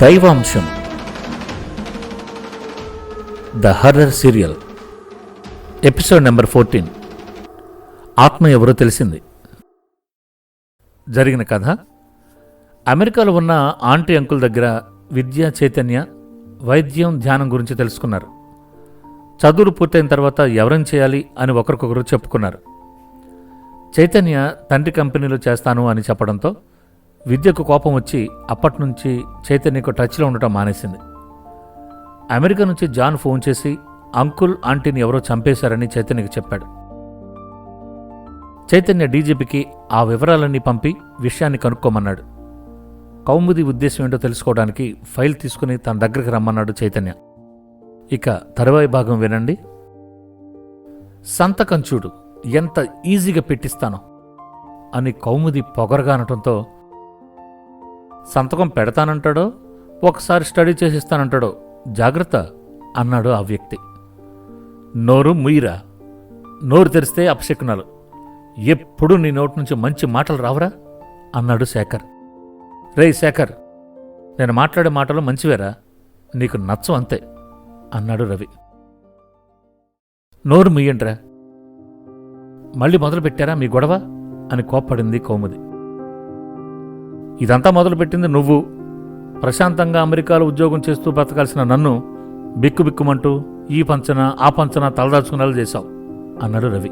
దైవాంశం. The horror serial. Episode number fourteen. ఆత్మ ఎవరో తెలిసింది. జరిగిన కథ. అమెరికాలో ఉన్న ఆంటీ అంకుల్ దగ్గర విద్య చైతన్య వైద్యం ధ్యానం గురించి తెలుసుకున్నారు. చదువులు పూర్తయిన తర్వాత ఎవరం చేయాలి అని ఒకరికొకరు చెప్పుకున్నారు. చైతన్య తండ్రి కంపెనీలో చేస్తాను అని చెప్పడంతో విద్యకు కోపం వచ్చి అప్పటినుంచి చైతన్యకు టచ్లో ఉండటం మానేసింది. అమెరికా నుంచి జాన్ ఫోన్ చేసి అంకుల్ ఆంటీని ఎవరో చంపేశారని చైతన్యకి చెప్పాడు. చైతన్య డీజీపీకి ఆ వివరాలన్నీ పంపి విషయాన్ని కనుక్కోమన్నాడు. కౌముది ఉద్దేశం ఏంటో తెలుసుకోవడానికి ఫైల్ తీసుకుని తన దగ్గరికి రమ్మన్నాడు చైతన్య. ఇక తరువాయి భాగం వినండి. సంతకం చూడు ఎంత ఈజీగా పెట్టిస్తానో అని కౌముది పొగరగా అనటంతో సంతకం పెడతానంటాడో? ఒకసారి స్టడీ చేసిస్తానంటాడో? జాగ్రత్త అన్నాడు ఆ వ్యక్తి. నోరు ముయ్యిరా. నోరు తెరిస్తే అపశకునాలు. ఎప్పుడు నీ నోటి నుంచి మంచి మాటలు రావరా? అన్నాడు శేఖర్. రే శేఖర్ నేను మాట్లాడే మాటలు మంచివేరా? నీకు నచ్చం అంతే అన్నాడు రవి. నోరు ముయ్యండ్రా. మళ్ళీ మొదలు పెట్టారా మీ గొడవ? అని కోప్పడింది కౌముది. ఇదంతా మొదలుపెట్టింది నువ్వు. ప్రశాంతంగా అమెరికాలో ఉద్యోగం చేస్తూ బతకాల్సిన నన్ను బిక్కుబిక్కుమంటూ ఈ పంచన ఆ పంచన తలదాచుకునేలా చేశావు అన్నాడు రవి.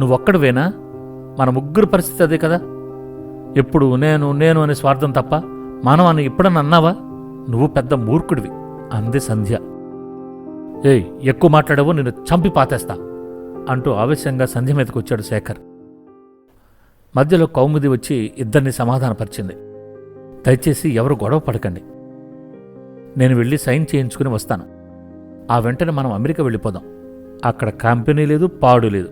నువ్వొక్కడివేనా? మన ముగ్గురు పరిస్థితి అదే కదా. ఎప్పుడు నేను నేను అనే స్వార్థం తప్ప మనం ఎప్పుడన్నా అన్నావా? నువ్వు పెద్ద మూర్ఖుడివి అంది సంధ్య. ఏయ్ ఎక్కువ మాట్లాడావో నేను చంపి పాతేస్తా అంటూ ఆవేశంగా సంధ్య మీదకి వచ్చాడు శేఖర్. మధ్యలో కౌముది వచ్చి ఇద్దరిని సమాధానపరిచింది. దయచేసి ఎవరు గొడవ పడకండి. నేను వెళ్ళి సైన్ చేయించుకుని వస్తాను. ఆ వెంటనే మనం అమెరికా వెళ్ళిపోదాం. అక్కడ కంపెనీ లేదు పాడు లేదు.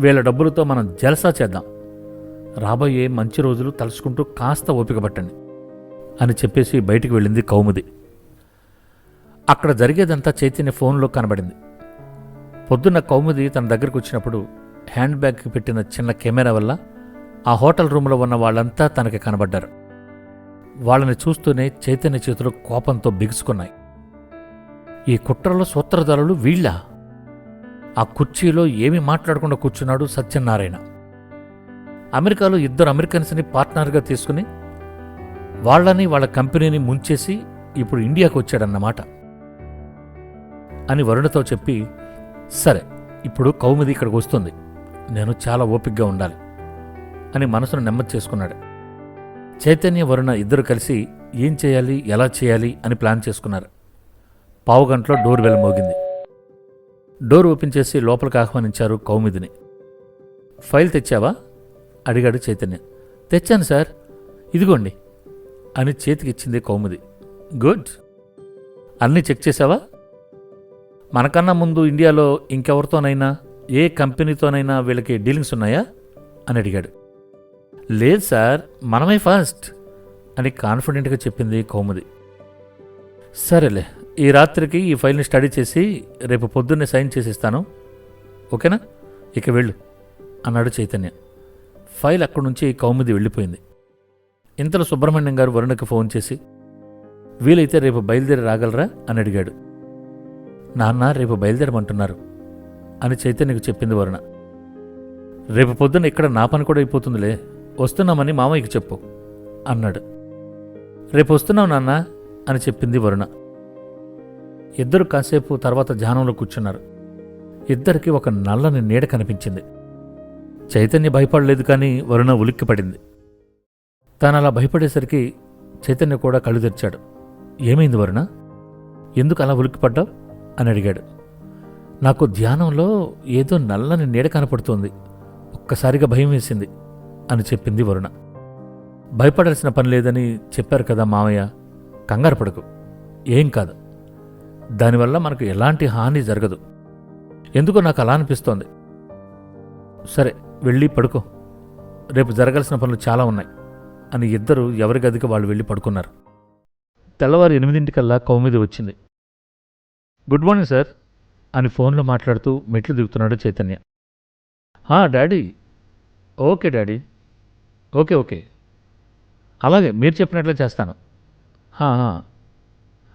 వీళ్ళ డబ్బులతో మనం జలసా చేద్దాం. రాబోయే మంచి రోజులు తలుచుకుంటూ కాస్త ఓపిక పట్టండి అని చెప్పేసి బయటికి వెళ్ళింది కౌముది. అక్కడ జరిగేదంతా చైతన్య ఫోన్లో కనబడింది. పొద్దున్న కౌముది తన దగ్గరకు వచ్చినప్పుడు హ్యాండ్ బ్యాగ్కి పెట్టిన చిన్న కెమెరా వల్ల ఆ హోటల్ రూమ్లో ఉన్న వాళ్ళంతా తనకి కనబడ్డారు. వాళ్ళని చూస్తూనే చైతన్య చేతులు కోపంతో బిగుసుకున్నాయి. ఈ కుట్రలో సూత్రధారులు వీళ్ళ? ఆ కుర్చీలో ఏమీ మాట్లాడకుండా కూర్చున్నాడు సత్యనారాయణ. అమెరికాలో ఇద్దరు అమెరికన్స్ని పార్ట్నర్గా తీసుకుని వాళ్ళని వాళ్ళ కంపెనీని ముంచేసి ఇప్పుడు ఇండియాకు వచ్చాడన్నమాట అని వరుణతో చెప్పి సరే ఇప్పుడు కౌముది ఇక్కడికి వస్తుంది. నేను చాలా ఓపిగ్గా ఉండాలి. అని మనసును నెమ్మది చేసుకున్నాడు. చైతన్య వరుణ ఇద్దరు కలిసి ఏం చేయాలి ఎలా చేయాలి అని ప్లాన్ చేసుకున్నారు. పావుగంటలో డోర్ బెల్ మోగింది. డోర్ ఓపెన్ చేసి లోపలికి ఆహ్వానించారు కౌముదిని. ఫైల్ తెచ్చావా? అడిగాడు చైతన్య. తెచ్చాను సార్. ఇదిగోండి అని చేతికిచ్చింది కౌముది. గుడ్. అన్నీ చెక్ చేసావా మనకన్నా ముందు ఇండియాలో ఇంకెవరితోనైనా ఏ కంపెనీతోనైనా వీళ్ళకి డీలింగ్స్ ఉన్నాయా? అని అడిగాడు. లేదు సార్ మనమే ఫస్ట్ అని కాన్ఫిడెంట్గా చెప్పింది కౌముది. సరేలే ఈ రాత్రికి ఈ ఫైల్ని స్టడీ చేసి రేపు పొద్దున్నే సైన్ చేసిస్తాను. ఓకేనా? ఇక వెళ్ళు అన్నాడు చైతన్య. ఫైల్ అక్కడి నుంచి కౌముది వెళ్ళిపోయింది. ఇంతలో సుబ్రహ్మణ్యం గారు వరుణకు ఫోన్ చేసి వీలైతే రేపు బయలుదేరి రాగలరా? అని అడిగాడు. నాన్న రేపు బయలుదేరమంటున్నారు అని చైతన్యకు చెప్పింది వరుణ. రేపు పొద్దున్న ఇక్కడ నా పని కూడా అయిపోతుందిలే వస్తున్నామని మామయ్యకి చెప్పు అన్నాడు. రేపు వస్తున్నావు నాన్న అని చెప్పింది వరుణ. ఇద్దరు కాసేపు తర్వాత ధ్యానంలో కూర్చున్నారు. ఇద్దరికి ఒక నల్లని నీడ కనిపించింది. చైతన్య భయపడలేదు కానీ వరుణ ఉలిక్కిపడింది తాను అలా భయపడేసరికి చైతన్య కూడా కళ్ళు తెరిచాడు. ఏమైంది వరుణ? ఎందుకు అలా ఉలిక్కిపడ్డావు అని అడిగాడు. నాకు ధ్యానంలో ఏదో నల్లని నీడ కనపడుతోంది. ఒక్కసారిగా భయం వేసింది. అని చెప్పింది వరుణ. భయపడాల్సిన పని లేదని చెప్పారు కదా మామయ్య కంగారు పడకు ఏం కాదు. దానివల్ల మనకు ఎలాంటి హాని జరగదు. ఎందుకో నాకు అలా అనిపిస్తోంది. సరే వెళ్ళి పడుకో. రేపు జరగాల్సిన పనులు చాలా ఉన్నాయి అని ఇద్దరు ఎవరి గదికి వాళ్ళు వెళ్ళి పడుకున్నారు. తెల్లవారు ఎనిమిదింటికల్లా కౌమిది వచ్చింది. గుడ్ మార్నింగ్ సార్ అని ఫోన్లో మాట్లాడుతూ మెట్లు దిగుతున్నాడు Chaitanya. Daddy. Okay daddy. Okay okay. అలాగే మీరు చెప్పినట్లే చేస్తాను.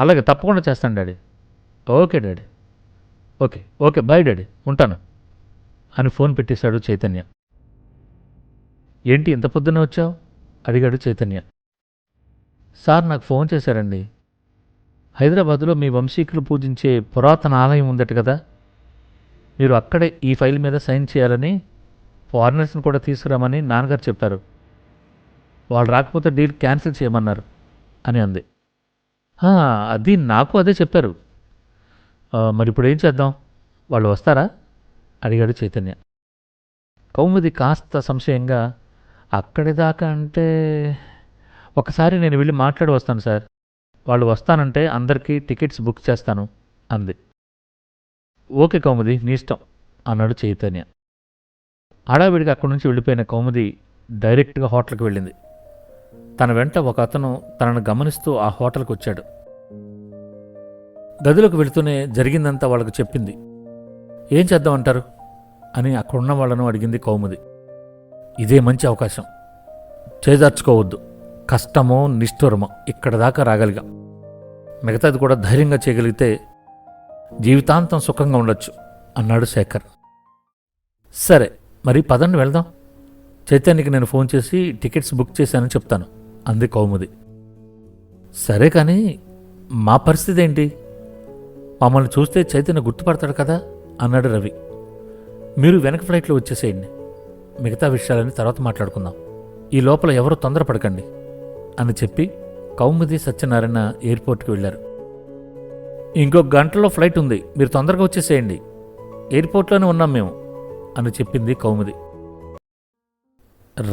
అలాగే తప్పకుండా చేస్తాను daddy. Okay daddy. Okay okay bye daddy. ఉంటాను. అని ఫోన్ పెట్టేశాడు చైతన్య. ఏంటి ఇంత పొద్దున వచ్చావు? అడిగాడు చైతన్య. సార్ నాకు ఫోన్ చేశారండి. హైదరాబాదులో మీ వంశీకులు పూజించే పురాతన ఆలయం ఉందట కదా. మీరు అక్కడే ఈ ఫైల్ మీద సైన్ చేయాలని ఫారినర్స్ని కూడా తీసుకురామని నాన్నగారు చెప్పారు. వాళ్ళు రాకపోతే డీల్ క్యాన్సిల్ చేయమన్నారు అని అంది. అది నాకు అదే చెప్పారు. మరి ఇప్పుడు ఏం చేద్దాం? వాళ్ళు వస్తారా? అడిగాడు చైతన్య. కౌముది కాస్త సంశయంగా అక్కడి దాకా అంటే ఒకసారి నేను వెళ్ళి మాట్లాడి వస్తాను సార్. వాళ్ళు వస్తానంటే అందరికీ టికెట్స్ బుక్ చేస్తాను అంది. ఓకే కౌముది నీ ఇష్టం అన్నాడు చైతన్య. హడావిడిగా అక్కడి నుంచి వెళ్ళిపోయిన కౌముది డైరెక్ట్గా హోటల్కి వెళ్ళింది. తన వెంట ఒక అతను తనను గమనిస్తూ ఆ హోటల్కి వచ్చాడు. గదిలోకి వెళుతూనే జరిగిందంతా వాళ్ళకు చెప్పింది. ఏం చేద్దామంటారు అని అక్కడున్న వాళ్ళను అడిగింది కౌముది. ఇదే మంచి అవకాశం. చేదార్చుకోవద్దు కష్టమో నిష్ఠురమో ఇక్కడ దాకా రాగలిగా. మిగతాది కూడా ధైర్యంగా చేయగలిగితే జీవితాంతం సుఖంగా ఉండొచ్చు అన్నాడు శేఖర్. సరే మరి పదండి వెళ్దాం. చైతన్యకి నేను ఫోన్ చేసి టికెట్స్ బుక్ చేశానని చెప్తాను. అంది కౌముది. సరే కానీ మా పరిస్థితి ఏంటి? మమ్మల్ని చూస్తే చైతన్య గుర్తుపడతాడు కదా? అన్నాడు రవి. మీరు వెనక ఫ్లైట్లో వచ్చేసేయండి. మిగతా విషయాలని తర్వాత మాట్లాడుకుందాం. ఈ లోపల ఎవరు తొందరపడకండి అని చెప్పి కౌముది సత్యనారాయణ ఎయిర్పోర్ట్కి వెళ్ళారు. ఇంకొక గంటలో ఫ్లైట్ ఉంది. మీరు తొందరగా వచ్చేసేయండి. ఎయిర్పోర్ట్లోనే ఉన్నాం మేము అని చెప్పింది కౌముది.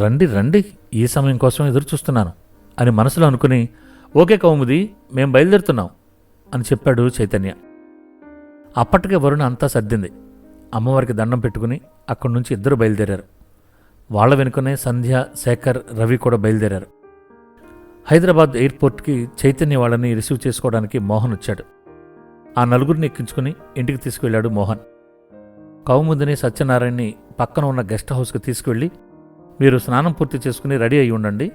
రండి రండి ఈ సమయం కోసం ఎదురు చూస్తున్నాను అని మనసులో అనుకుని ఓకే కౌముది మేం బయలుదేరుతున్నాం అని చెప్పాడు చైతన్య. అప్పటికే వరుణ అంతా సర్దింది. అమ్మవారికి దండం పెట్టుకుని అక్కడి నుంచి ఇద్దరు బయలుదేరారు. వాళ్ళ వెనుకనే సంధ్య శేఖర్ రవి కూడా బయలుదేరారు. హైదరాబాద్ ఎయిర్పోర్ట్కి చైతన్య వాళ్ళని రిసీవ్ చేసుకోవడానికి మోహన్ వచ్చాడు. ఆ నలుగురిని ఎక్కించుకుని ఇంటికి తీసుకువెళ్ళాడు మోహన్. కౌముదిని సత్యనారాయణని పక్కన ఉన్న గెస్ట్ హౌస్కి తీసుకువెళ్ళి మీరు స్నానం పూర్తి చేసుకుని రెడీ అయి ఉండండి.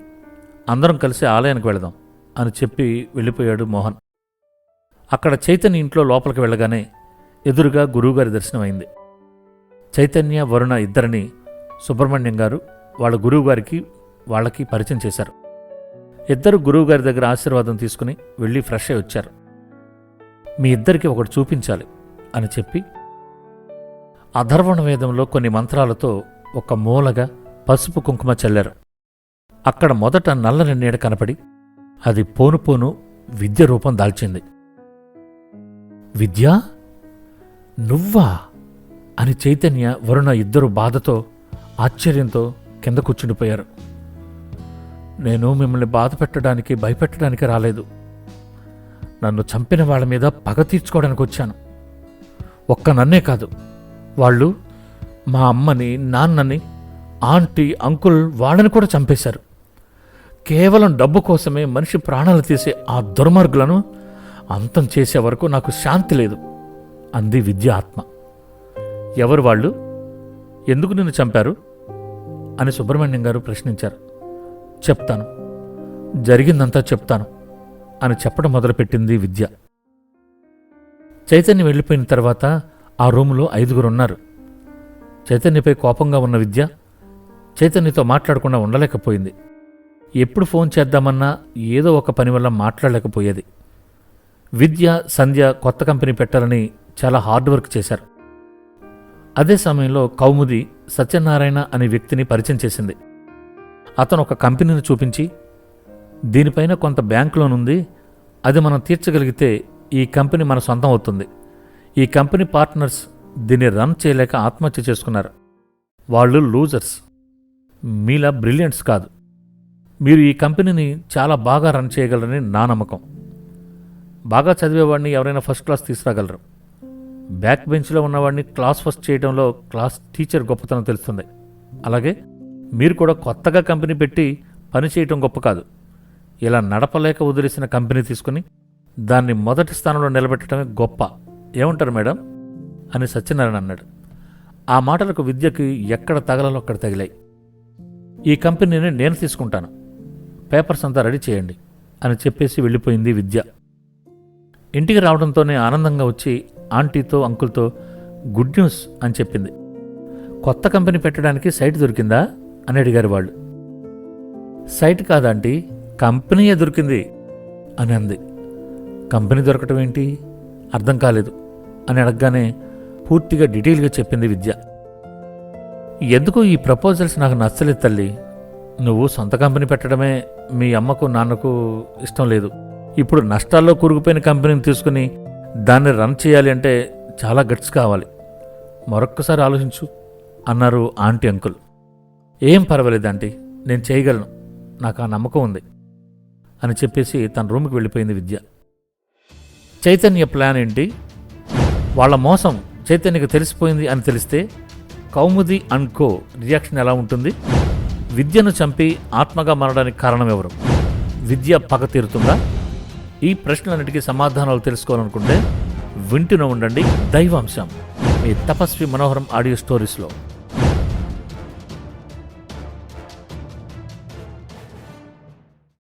అందరం కలిసి ఆలయానికి వెళదాం అని చెప్పి వెళ్ళిపోయాడు మోహన్. అక్కడ చైతన్య ఇంట్లో లోపలికి వెళ్ళగానే ఎదురుగా గురువుగారి దర్శనమైంది చైతన్య వరుణ ఇద్దరిని సుబ్రహ్మణ్యం గారు వాళ్ళ గురువుగారికి వాళ్ళకి పరిచయం చేశారు. ఇద్దరు గురువుగారి దగ్గర ఆశీర్వాదం తీసుకుని వెళ్ళి ఫ్రెష్ అయి వచ్చారు. మీ ఇద్దరికి ఒకటి చూపించాలి అని చెప్పి అధర్వణ వేదంలో కొన్ని మంత్రాలతో ఒక మూలగా పసుపు కుంకుమ చల్లారు. అక్కడ మొదట నల్లని నీడ కనపడి అది పోను పోను విద్య రూపం దాల్చింది. విద్యా? నువ్వా? అని చైతన్య వరుణ ఇద్దరు బాధతో ఆశ్చర్యంతో కింద కూర్చుండిపోయారు. నేను మిమ్మల్ని బాధ పెట్టడానికి భయపెట్టడానికి రాలేదు. నన్ను చంపిన వాళ్ళ మీద పగ తీర్చుకోవడానికి వచ్చాను. ఒక్క నన్నే కాదు వాళ్ళు మా అమ్మని నాన్నని ఆంటీ అంకుల్ వాళ్ళని కూడా చంపేశారు. కేవలం డబ్బు కోసమే మనిషి ప్రాణాలు తీసే ఆ దుర్మార్గులను అంతం చేసే వరకు నాకు శాంతి లేదు అంది విద్య ఆత్మ. ఎవరు వాళ్ళు? ఎందుకు నిన్ను చంపారు? అని సుబ్రహ్మణ్యం గారు ప్రశ్నించారు. చెప్తాను. జరిగిందంతా చెప్తాను అని చెప్పడం మొదలుపెట్టింది విద్య. చైతన్య వెళ్ళిపోయిన తర్వాత ఆ రూములో ఐదుగురు ఉన్నారు చైతన్యపై కోపంగా ఉన్న విద్య చైతన్యతో మాట్లాడకుండా ఉండలేకపోయింది. ఎప్పుడు ఫోన్ చేద్దామన్నా ఏదో ఒక పని వల్ల మాట్లాడలేకపోయేది. విద్య సంధ్య కొత్త కంపెనీ పెట్టాలని చాలా హార్డ్ వర్క్ చేశారు. అదే సమయంలో కౌముది సత్యనారాయణ అనే వ్యక్తిని పరిచయం చేసింది. అతను ఒక కంపెనీని చూపించి దీనిపైన కొంత బ్యాంక్ లోన్ ఉంది. అది మనం తీర్చగలిగితే ఈ కంపెనీ మన సొంతం అవుతుంది. ఈ కంపెనీ పార్ట్నర్స్ దీన్ని రన్ చేయలేక ఆత్మహత్య చేసుకున్నారు. వాళ్ళు లూజర్స్. మీలా బ్రిలియంట్స్ కాదు. మీరు ఈ కంపెనీని చాలా బాగా రన్ చేయగలరని నా నమ్మకం. బాగా చదివేవాడిని ఎవరైనా ఫస్ట్ క్లాస్ తీసుకురాగలరు. బ్యాక్ బెంచ్లో ఉన్నవాడిని క్లాస్ ఫస్ట్ చేయడంలో క్లాస్ టీచర్ గొప్పతనం తెలుస్తుంది. అలాగే మీరు కూడా కొత్తగా కంపెనీ పెట్టి పని చేయటం గొప్ప కాదు. ఇలా నడపలేక వదిలేసిన కంపెనీ తీసుకుని దాన్ని మొదటి స్థానంలో నిలబెట్టడమే గొప్ప. ఏమంటారు మేడం? అని సత్యనారాయణ అన్నాడు. ఆ మాటలకు విద్యకి ఎక్కడ తగలలో అక్కడ తగిలాయి. ఈ కంపెనీని నేను తీసుకుంటాను. పేపర్స్ అంతా రెడీ చేయండి అని చెప్పేసి వెళ్ళిపోయింది విద్య. ఇంటికి రావడంతోనే ఆనందంగా వచ్చి ఆంటీతో అంకుల్తో గుడ్ న్యూస్ అని చెప్పింది. కొత్త కంపెనీ పెట్టడానికి సైట్ దొరికిందా? అని అడిగారు వాళ్ళు. సైట్ కాదంటీ కంపెనీయే దొరికింది అని అంది. కంపెనీ దొరకటం ఏంటి? అర్థం కాలేదు అని అడగగానే పూర్తిగా డీటెయిల్గా చెప్పింది విద్య. ఎందుకు ఈ ప్రపోజల్స్ నాకు నచ్చలేదు తల్లి? నువ్వు సొంత కంపెనీ పెట్టడమే మీ అమ్మకు నాన్నకు ఇష్టం లేదు. ఇప్పుడు నష్టాల్లో కూరుకుపోయిన కంపెనీని తీసుకుని దాన్ని రన్ చేయాలి అంటే చాలా గట్స్ కావాలి. మరొక్కసారి ఆలోచించు అన్నారు ఆంటీ అంకుల్. ఏం పర్వాలేదు ఆంటీ నేను చేయగలను. నాకు ఆ నమ్మకం ఉంది అని చెప్పేసి తన రూమ్కి వెళ్ళిపోయింది విద్య. చైతన్య ప్లాన్ ఏంటి? వాళ్ళ మోసం చైతన్యకు తెలిసిపోయింది అని తెలిస్తే కౌముది అండ్ కో రియాక్షన్ ఎలా ఉంటుంది? విద్యను చంపి ఆత్మగా మారడానికి కారణం ఎవరు? విద్య పగ తీరుతుందా? ఈ ప్రశ్నలన్నిటికీ సమాధానాలు తెలుసుకోవాలనుకుంటే వింటూనే ఉండండి. దైవాంశం. మీ తపస్వి మనోహరం ఆడియో స్టోరీస్లో.